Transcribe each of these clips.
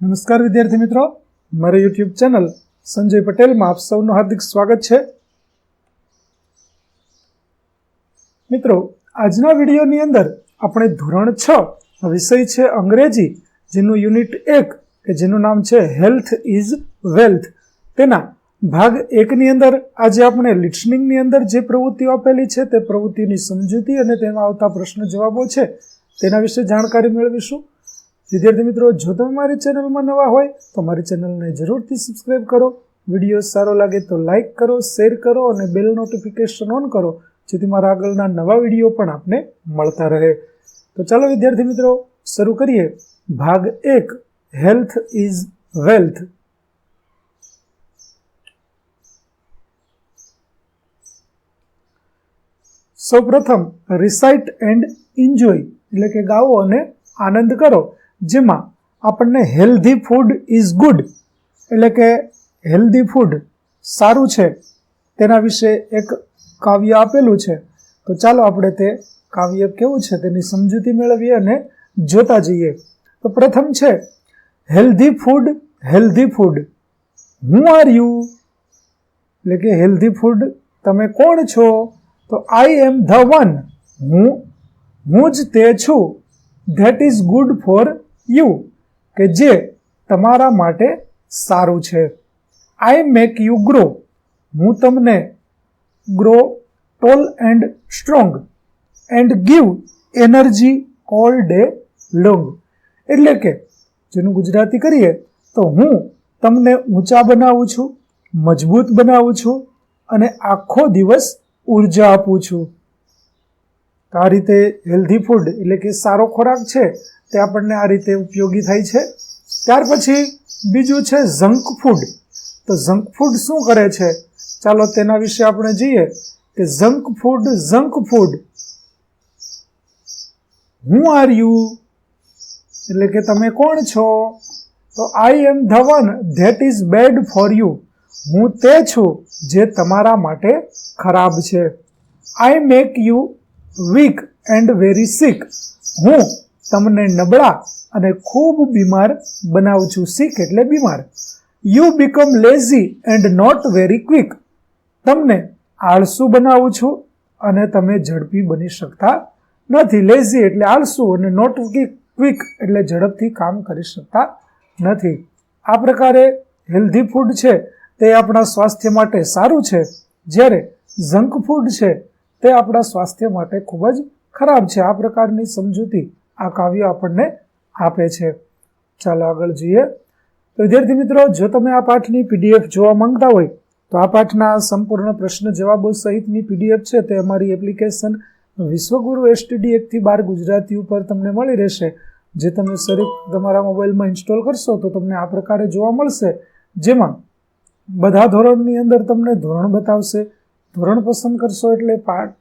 નમસ્કાર વિદ્યાર્થી મિત્રો. મારી યુટ્યુબ ચેનલ સંજય પટેલમાં આપ સૌનું હાર્દિક સ્વાગત છે. મિત્રો, આજના વિડીયોની અંદર આપણે ધોરણ છ વિષય છે અંગ્રેજી, જેનું યુનિટ એક, કે જેનું નામ છે હેલ્થ ઇઝ વેલ્થ. તેના ભાગ એકની અંદર આજે આપણે લિસનિંગની અંદર જે પ્રવૃત્તિઓ આપેલી છે તે પ્રવૃત્તિની સમજૂતી અને તેમાં આવતા પ્રશ્ન જવાબો છે. તેના વિશે જાણકારી મેળવીશું. વિદ્યાર્થી મિત્રો, જો તમે મારી ચેનલમાં નવા હોય, તો મારી ચેનલને જરૂરથી સબસ્ક્રાઈબ કરો. વીડિયો સારો લાગે તો લાઇક કરો શેર કરો અને બેલ નોટિફિકેશન ઓન કરો, જેથી મારા આગળના નવા વીડિયો પણ આપને મળતા રહે. તો ચાલો વિદ્યાર્થી મિત્રો, શરૂ કરીએ. ભાગ એક હેલ્થ ઇઝ વેલ્થ સૌપ્રથમ રિસાઇટ એન્ડ એન્જોય એટલે કે ગાઓ અને આનંદ કરો. જેમાં આપણને હેલ્ધી ફૂડ ઇઝ ગુડ એટલે કે હેલ્ધી ફૂડ સારું છે, તેના વિશે એક કાવ્ય આપેલું છે. તો ચાલો આપણે તે કાવ્ય કેવું છે તેની સમજૂતી મેળવીએ અને જોતા જઈએ. તો પ્રથમ છે healthy food healthy food who are you એટલે કે હેલ્ધી ફૂડ તમે કોણ છો? તો આઈ એમ ધ વન હું હું જ તે છું. That is good for you કે જે તમારા માટે સારું છે. આઈ મેક યુ ગ્રો હું તમને grow tall and strong and give energy all day long એટલે કે જેનું ગુજરાતી કરીએ તો હું તમને ઊંચા બનાવું છું, મજબૂત બનાવું છું અને આખો દિવસ ઊર્જા આપું છું. આ રીતે હેલ્ધી ફૂડ એટલે કે સારો ખોરાક છે તે આપણને આ રીતે ઉપયોગી થાય છે. ત્યાર પછી બીજું છે ઝંક ફૂડ. તો ઝંક ફૂડ શું કરે છે? ચાલો તેના વિશે આપણે જોઈએ કે junk food junk food. Who are you? એટલે કે તમે કોણ છો? તો I am the one that is bad for you. હું તે છું જે તમારા માટે ખરાબ છે. I make you weak and very sick. હું તમને નબળા અને ખૂબ બીમાર બનાવું છું. સિક એટલે બીમાર. You become lazy and not very quick તમને આળસુ બનાવું છું અને તમે ઝડપી બની શકતા નથી. લેઝી એટલે આળસુ અને નોટ ક્વિક એટલે ઝડપથી કામ કરી શકતા નથી. આ પ્રકારે હેલ્ધી ફૂડ છે તે આપણા સ્વાસ્થ્ય માટે સારું છે. જ્યારે જંક ફૂડ છે તે આપણા સ્વાસ્થ્ય માટે ખૂબ જ ખરાબ છે. આ પ્રકારની સમજૂતી આ કાવ્ય આપણને આપે છે. ચાલો આગળ જોઈએ. તો વિદ્યાર્થી મિત્રો, જો તમે આ પાઠની પીડીએફ જોવા માંગતા હોય, તો આ પાઠના સંપૂર્ણ પ્રશ્ન જવાબો સહિતની પીડીએફ છે તે અમારી એપ્લિકેશન વિશ્વગુરુ એસટીડી એકથી બાર ગુજરાતી ઉપર તમને મળી રહેશે. જે તમે શરીર તમારા મોબાઈલમાં ઇન્સ્ટોલ કરશો તો તમને આ પ્રકારે જોવા મળશે. જેમાં બધા ધોરણની અંદર તમને ધોરણ બતાવશે, ધોરણ પસંદ કરશો એટલે પાઠ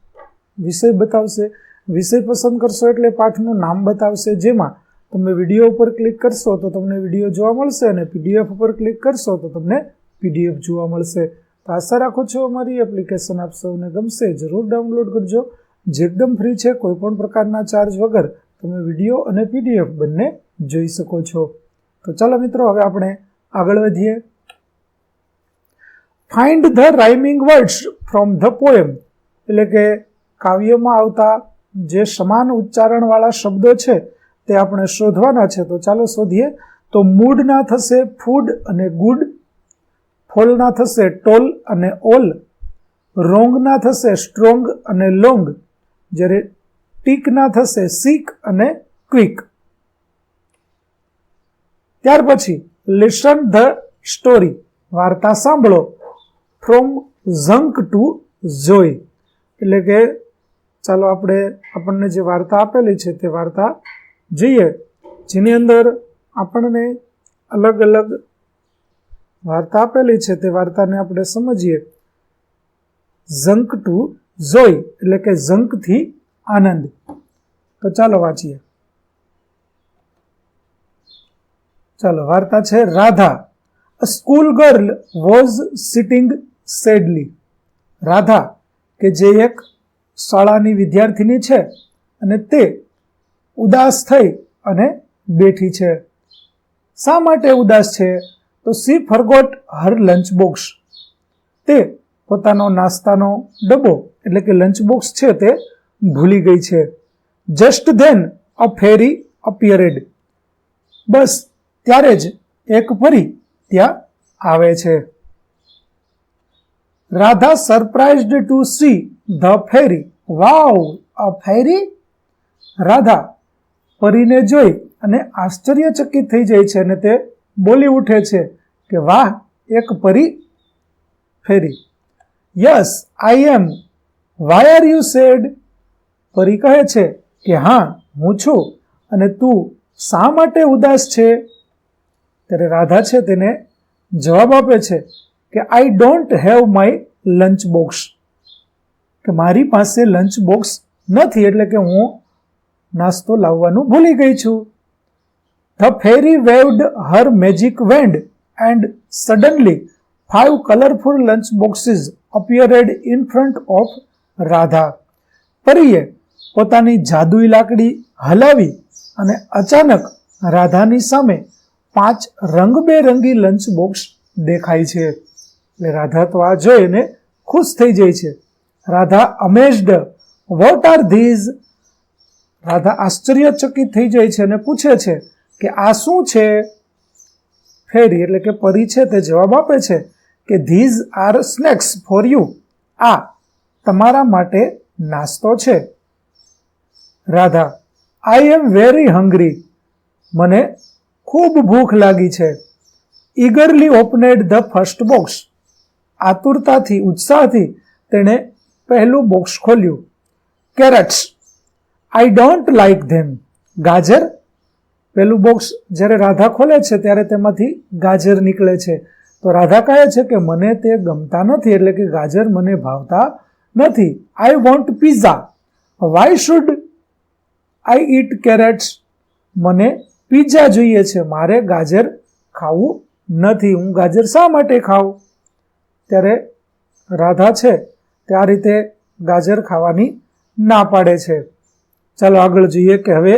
વિષય બતાવશે વિષય પસંદ કરશો એટલે પાઠનું નામ બતાવશે જેમાં તમે વીડિયો ઉપર ક્લિક કરશો તો તમને વીડિયો જોવા મળશે અને પીડીએફ ઉપર ક્લિક કરશો તો તમને પીડીએફ જોવા મળશે. તો આશા રાખો છો અમારી એપ્લિકેશન આપ સૌને ગમશે. જરૂર ડાઉનલોડ કરજો. જે એકદમ ફ્રી છે, કોઈ પણ પ્રકારના ચાર્જ વગર તમે વીડિયો અને પીડીએફ બંને જોઈ શકો છો. તો ચાલો મિત્રો, હવે આપણે આગળ વધીએ. Find the rhyming words from the poem એટલે કે કાવ્યમાં આવતા જે સમાન ઉચ્ચારણવાળા શબ્દો છે તે આપણે શોધવાના છે. તો ચાલો શોધીએ. તો મૂડના થશે ફૂડ અને ગુડ ફોલના થશે ટોલ અને ઓલ રોંગના થશે સ્ટ્રોંગ અને લોંગ, જ્યારે ટીકના થશે સીક અને ક્વિક. ત્યાર પછી લિસન ધ સ્ટોરી. વાર્તા સાંભળો. ફ્રોમ ઝંક ટુ જોય એટલે કે ચાલો આપણે આપણને જે વાર્તા આપેલી છે તે વાર્તા જોઈએ, જેની અંદર આપણને અલગ અલગ વાર્તા આપેલી છે તે વાર્તાને આપણે સમજીએ. ઝંક ટુ જોય એટલે કે ઝંકથી આનંદ. તો ચાલો વાંચીએ. ચાલો, વાર્તા છે Radha. A school girl was sitting sadly Radha, કે જે એક શાળાની વિદ્યાર્થીની છે અને તે ઉદાસ થઈ અને બેઠી છે. શા માટે ઉદાસ છે? તો she forgot her lunch box. તે પોતાનો નાસ્તાનો ડબ્બો, એટલે કે લંચ બોક્સ છે તે, ભૂલી ગઈ છે. જસ્ટ ધેન અ ફેરી અપિયરેડ. બસ, ત્યારે જ એક ફરી ત્યાં આવે છે. Radha surprised to see the fairy. Wow a fairy? Radha પરીને જોઈ અને આશ્ચર્યચકિત થઈ જાય છે અને તે બોલી ઉઠે છે કે વાહ, એક પરી fairy. Yes, I am. Why are you sad પરી કહે છે કે હા, હું છું અને તું શા માટે ઉદાસ છે? ત્યારે રાધા છે તેને જવાબ આપે છે કે I don't have my lunch box કે મારી પાસે લંચ બોક્સ નથી, એટલે કે હું નાસ્તો લાવવાનું ભૂલી ગઈ છું. The fairy waved her magic wand and suddenly five colourful lunch boxes appeared in front of Radha પરીએ પોતાની જાદુઈ લાકડી હલાવી અને અચાનક રાધાની સામે પાંચ રંગબેરંગી લંચ બોક્સ દેખાય છે. એટલે રાધા તો આ જોઈને ખુશ થઈ જાય છે. Radha amazed what are these Radha આશ્ચર્યચકિત થઈ જાય છે અને પૂછે છે કે આ શું છે? ફેરી એટલે કે પરી છે તે જવાબ આપે છે કે these are snacks for you આ તમારા માટે નાસ્તો છે. Radha I am very hungry મને ખૂબ ભૂખ લાગી છે. Eagerly opened the first box આતુરતાથી, ઉત્સાહથી તેણે પહેલું બોક્સ ખોલ્યું. Carrots I don't like them ગાજર. પહેલું બોક્સ જ્યારે રાધા ખોલે છે ત્યારે તેમાંથી ગાજર નીકળે છે. તો રાધા કહે છે કે મને તે ગમતા નથી, એટલે કે ગાજર મને ભાવતા નથી. I want pizza why should I eat carrots મને પીઝા જોઈએ છે. મારે ગાજર ખાવું નથી. હું ગાજર શા માટે ખાઉં? ત્યારે રાધા છે તે આ રીતે ગાજર ખાવાની ના પાડે છે. ચાલો આગળ જોઈએ કે હવે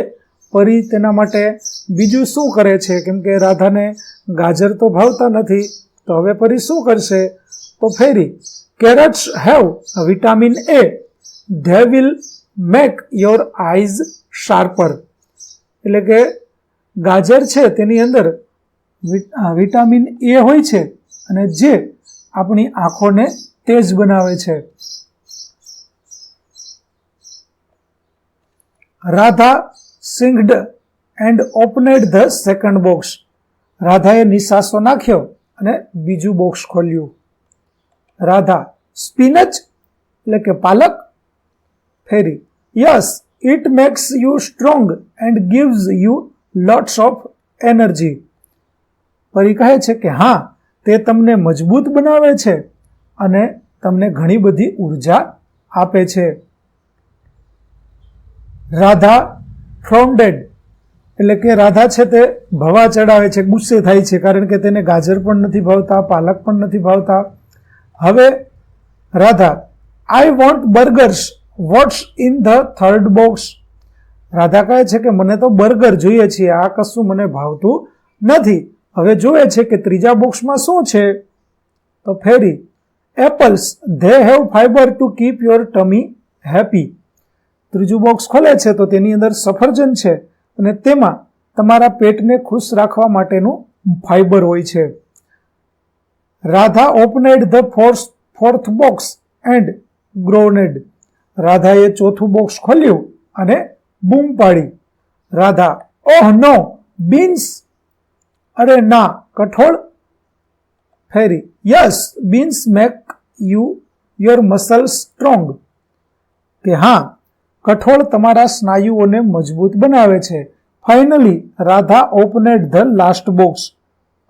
પરી તેના માટે બીજું શું કરે છે? કેમ કે રાધાને ગાજર તો ભાવતા નથી, તો હવે પરી શું કરશે? તો fairy. Carrots have vitamin A. They will make your eyes sharper. એટલે કે ગાજર છે તેની અંદર વિટામિન એ હોય છે અને જે આપણી આંખોને તેજ બનાવે છે. Radha sighed and opened the second box. રાધાએ નિશાસો નાખ્યો અને બીજું બોક્સ ખોલ્યું. રાધા, સ્પિનચ? એટલે કે પાલક? Fairy, yes it makes you strong and gives you lots of energy. પરી કહે છે કે, હા તે તમને મજબૂત બનાવે છે અને તમને ઘણી બધી ઊર્જા આપે છે. રાધા ફ્રોન્ડેડ એટલે કે રાધા છે તે ભવા ચડાવે છે, ગુસ્સે થાય છે, કારણ કે તેને ગાજર પણ નથી ભાવતા, પાલક પણ નથી ભાવતા. હવે Radha I want burgers what's in the third box Radha કહે છે કે, મને તો બર્ગર જોઈએ છીએ આ કશું મને ભાવતું નથી. હવે જોવે છે કે ત્રીજા બોક્સમાં શું છે? તો fairy, apples they have fibre to keep your tummy happy ત્રીજું બોક્સ ખોલે છે તો તેની અંદર સફરજન છે અને તેમાં તમારા પેટને ખુશ રાખવા માટેનું ફાઈબર હોય છે. Radha opened the fourth fourth box and groaned રાધાએ ચોથું બોક્સ ખોલ્યું અને બૂમ પાડી. રાધા, ઓહ નો બીન્સ અરે ના, કઠોળ? Fairy. Yes, beans make you your muscle strong. કે હા, કઠોળ તમારા સ્નાયુઓને મજબૂત બનાવે છે. Finally, Radha opened the last box.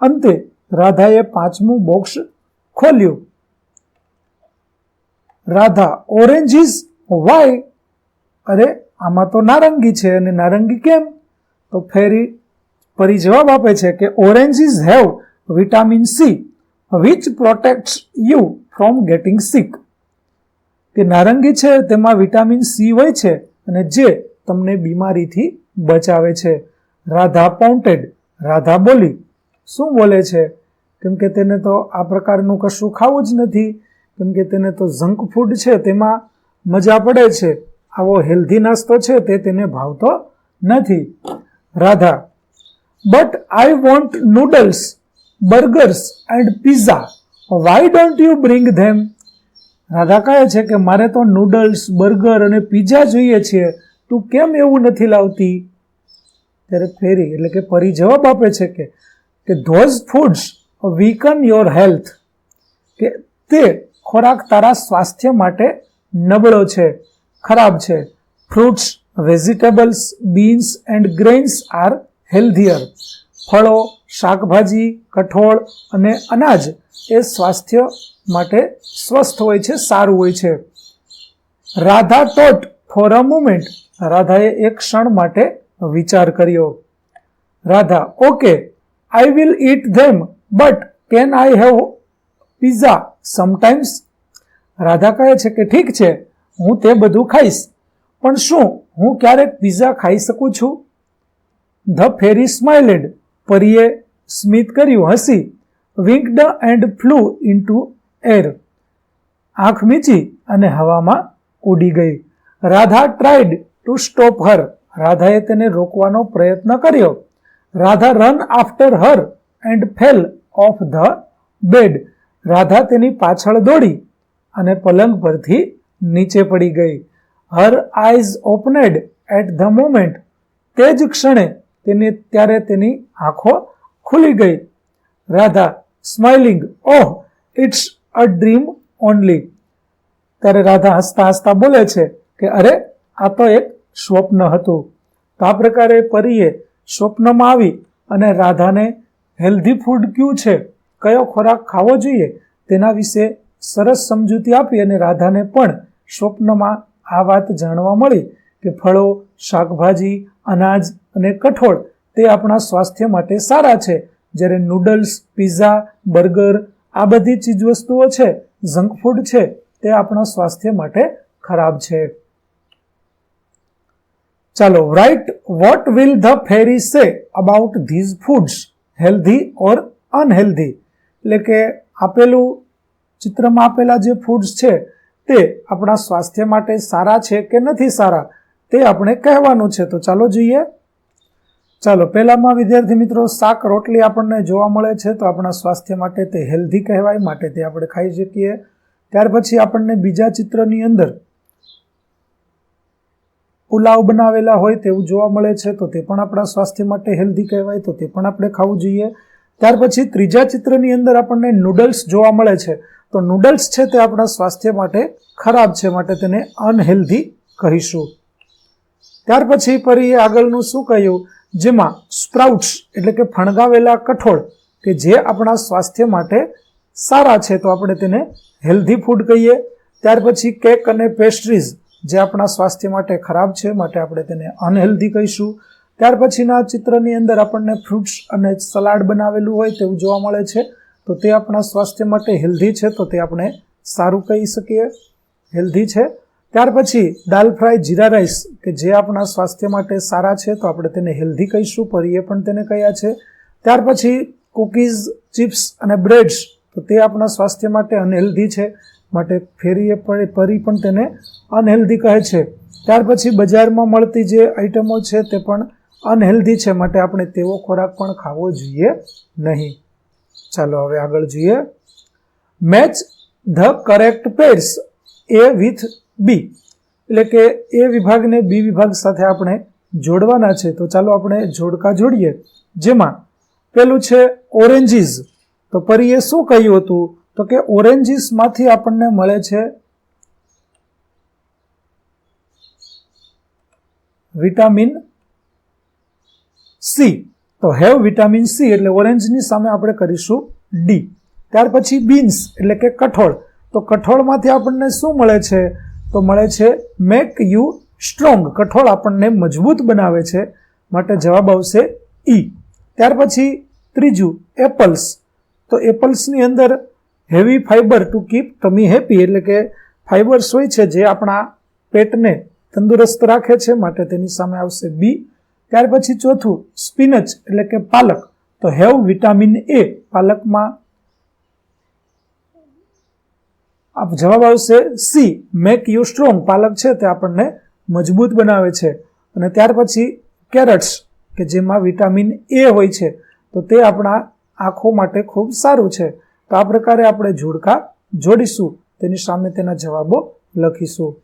અંતે, રાધાએ પાંચમું બોક્સ ખોલ્યું. રાધા ઓરેન્જીસ વાય અરે, આમાં તો નારંગી છે, અને નારંગી કેમ? તો ફેરી પરી જવાબ આપે છે કે oranges have vitamin C which protects you from getting sick કે નારંગી છે, તેમાં વિટામિન સી હોય છે અને જે તમને બીમારીથી બચાવે છે. રાધા પોન્ટેડ, રાધા બોલી. શું બોલે છે? કેમ કે તેને તો આ પ્રકારનું કશું ખાવું જ નથી. કેમ કે તેને તો જંક ફૂડ છે, તેમાં મજા પડે છે. આવો હેલ્ધી નાસ્તો છે, તે તેને ભાવતો નથી. Radha but I want noodles burgers and pizza why don't you bring them Radha કહે છે કે મારે તો નૂડલ્સ બર્ગર અને પીઝા જોઈએ છે. તું કેમ એવું નથી લાવતી? ત્યારે ફેરી, એટલે કે પરી જવાબ આપે છે કે કે those foods weaken your health કે તે ખોરાક તારા સ્વાસ્થ્ય માટે નબળો છે, ખરાબ છે. Fruits vegetables beans and grains are healthier. ફળો, શાકભાજી, કઠોળ અને અનાજ એ સ્વાસ્થ્ય માટે સ્વસ્થ હોય છે, સારું હોય છે. Radha thought for a moment. રાધાએ એક ક્ષણ માટે વિચાર કર્યો. Radha, okay I will eat them but can I have pizza sometimes Radha કહે છે કે ઠીક છે, હું તે બધું ખાઈશ. પણ શું, હું ક્યારેક પિઝા ખાઈ શકું છું? ધ ફેરી સ્માઇલેડ પરીએ સ્મિત કર્યું હસી. Winked and flew into air. આંખ મીચી અને હવામાં ઉડી ગઈ. Radha tried to stop her. રાધાએ તેને રોકવાનો પ્રયત્ન કર્યો. Radha run after her and fell off the bed. Radha તેની પાછળ દોડી અને પલંગ પરથી નીચે પડી ગઈ. Her eyes opened at the moment. તે જ ક્ષણે તેને ત્યારે તેની આંખો ખુલી ગઈ. Radha smiling oh it's a dream only ત્યારે રાધા હસતા હસતા બોલે છે કે, અરે, આ તો એક સ્વપ્ન હતું. તો આ પ્રકારે પરીએ સ્વપ્નમાં આવી અને રાધાને હેલ્ધી ફૂડ કયું છે? કયો ખોરાક ખાવો જોઈએ? તેના વિશે સરસ સમજૂતી આપી અને રાધાને પણ સ્વપ્નમાં આ વાત જાણવા મળી. કે ફળો, શાકભાજી, અનાજ અને કઠોળ તે આપણા સ્વાસ્થ્ય માટે સારા છે. જ્યારે નૂડલ્સ, પીઝા, બર્ગર આ બધી ચીજવસ્તુઓ છે, જંક ફૂડ છે, તે આપણા સ્વાસ્થ્ય માટે ખરાબ છે. ચાલો write what will the fairy say about these foods healthy or unhealthy એટલે કે આપેલું ચિત્રમાં આપેલા જે ફૂડ્સ છે, તે આપણા સ્વાસ્થ્ય માટે સારા છે કે નથી સારા? તે આપણે કહેવાનું છે. તો ચાલો જોઈએ. ચાલો, પહેલામાં વિદ્યાર્થી મિત્રો, શાક રોટલી આપણને જોવા મળે છે. તો આપણા સ્વાસ્થ્ય માટે તે હેલ્ધી કહેવાય, માટે તે આપણે ખાઈ શકીએ. ત્યાર પછી આપણને બીજા ચિત્રની અંદર પુલાવ બનાવેલા હોય તેવું જોવા મળે છે. તો તે પણ આપણા સ્વાસ્થ્ય માટે હેલ્ધી કહેવાય, તો તે પણ આપણે ખાવું જોઈએ. ત્યાર પછી ત્રીજા ચિત્રની અંદર આપણને નૂડલ્સ જોવા મળે છે. તો નૂડલ્સ છે તે આપણા સ્વાસ્થ્ય માટે ખરાબ છે, માટે તેને અનહેલ્ધી કહીશું. ત્યાર પછી ફરી આગળનું શું કહ્યું? જેમાં સ્પ્રાઉટ્સ એટલે કે ફણગાવેલા કઠોળ, કે જે આપણા સ્વાસ્થ્ય માટે સારા છે, તો આપણે તેને હેલ્ધી ફૂડ કહીએ. ત્યાર પછી કેક અને પેસ્ટ્રીઝ જે આપણા સ્વાસ્થ્ય માટે ખરાબ છે, માટે આપણે તેને અનહેલ્ધી કહીશું. ત્યાર પછીના ચિત્રની અંદર આપણને ફ્રૂટ્સ અને સલાડ બનાવેલું હોય તેવું જોવા મળે છે, તો તે આપણા સ્વાસ્થ્ય માટે હેલ્ધી છે, તો તે આપણે સારું કહી શકીએ. હેલ્ધી છે. ત્યાર પછી દાલ ફ્રાય જીરા રાઈસ, કે જે આપણા સ્વાસ્થ્ય માટે સારા છે, તો આપણે તેને હેલ્ધી કહીશું, પરીએ પણ તેને કહ્યા છે. ત્યાર પછી કુકીઝ, ચિપ્સ અને બ્રેડ્સ, તો તે આપણા સ્વાસ્થ્ય માટે અનહેલ્ધી છે, માટે ફેરીએ પરી પણ તેને અનહેલ્ધી કહે છે. ત્યાર પછી બજારમાં મળતી જે આઇટમો છે, તે પણ અનહેલ્ધી છે, માટે આપણે તેવો ખોરાક પણ ખાવો જોઈએ નહીં. ચાલો હવે આગળ જોઈએ. Match the correct pairs, A with B એટલે કે એ વિભાગને બી વિભાગ સાથે આપણે જોડવાના છે. તો ચાલો આપણે જોડકા જોડીએ. જેમાં પેલું છે ઓરેન્જીસ. તો પરીએ શું કહ્યું હતું? તો કે ઓરેન્જીસમાંથી આપણને મળે છે વિટામિન સી તો હેવ વિટામિન સી એટલે ઓરેન્જની સામે આપણે કરીશું ડી ત્યાર પછી બીન્સ એટલે કે કઠોળ. તો કઠોળમાંથી આપણને શું મળે છે? તો મળે છે મેક યુ સ્ટ્રોંગ કઠોળ આપણને મજબૂત બનાવે છે, માટે જવાબ આવશે ઈ ત્યાર પછી ત્રીજું એપલ્સ તો એપલ્સની અંદર heavy fibre to keep tummy happy એટલે કે ફાઈબર્સ હોય છે જે આપણા પેટને તંદુરસ્ત રાખે છે, માટે તેની સામે આવશે બી ત્યાર પછી ચોથું સ્પિનચ એટલે કે પાલક. તો હેવ વિટામિન એ પાલકમાં આપ જવાબ આવશે સી. મેક યુ સ્ટ્રોંગ પાલક છે તે આપણને મજબૂત બનાવે છે. અને ત્યાર પછી કેરટ્સ, કે જેમાં વિટામિન એ હોય છે, તો તે આપણા આંખો માટે ખૂબ સારું છે. તો આ પ્રકારે આપણે જોડકા જોડીશું. તેની સામે તેના જવાબો લખીશું.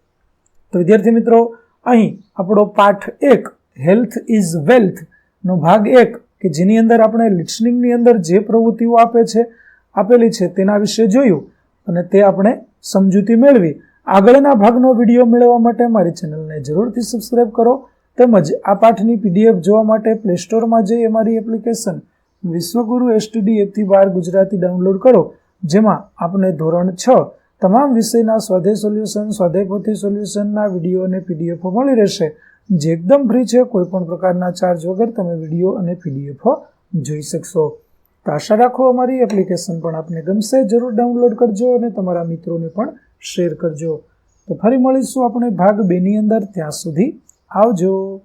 તો વિદ્યાર્થી મિત્રો, અહીં આપણો પાઠ એક હેલ્થ ઇઝ વેલ્થ નો ભાગ એક, કે જેની અંદર આપણે લિસનિંગની અંદર જે પ્રવૃત્તિઓ આપે છે, આપેલી છે તેના વિશે જોયું. અને તે આપણે સમજૂતી મેળવી. આગળના ભાગનો વીડિયો મેળવવા માટે મારી ચેનલને જરૂરથી સબસ્ક્રાઇબ કરો તેમજ આ પાઠની પીડીએફ જોવા માટે પ્લે સ્ટોરમાં જઈ અમારી એપ્લિકેશન વિશ્વગુરુ એસટીડી એપથી બહાર ગુજરાતી ડાઉનલોડ કરો, જેમાં આપને ધોરણ છ તમામ વિષયના સ્વાધ્યાય સોલ્યુશન સ્વાધ્યાય પોથી સોલ્યુશનના વીડિયો અને પીડીએફો મળી રહેશે. જે એકદમ ફ્રી છે કોઈપણ પ્રકારના ચાર્જ વગર તમે વીડિયો અને પીડીએફો જોઈ શકશો. તો આશા રાખો અમારી એપ્લિકેશન પણ આપને ગમશે. જરૂર ડાઉનલોડ કરજો અને તમારા મિત્રોને પણ શેર કરજો. તો ફરી મળીશું આપણે ભાગ બેની અંદર. ત્યાં સુધી આવજો.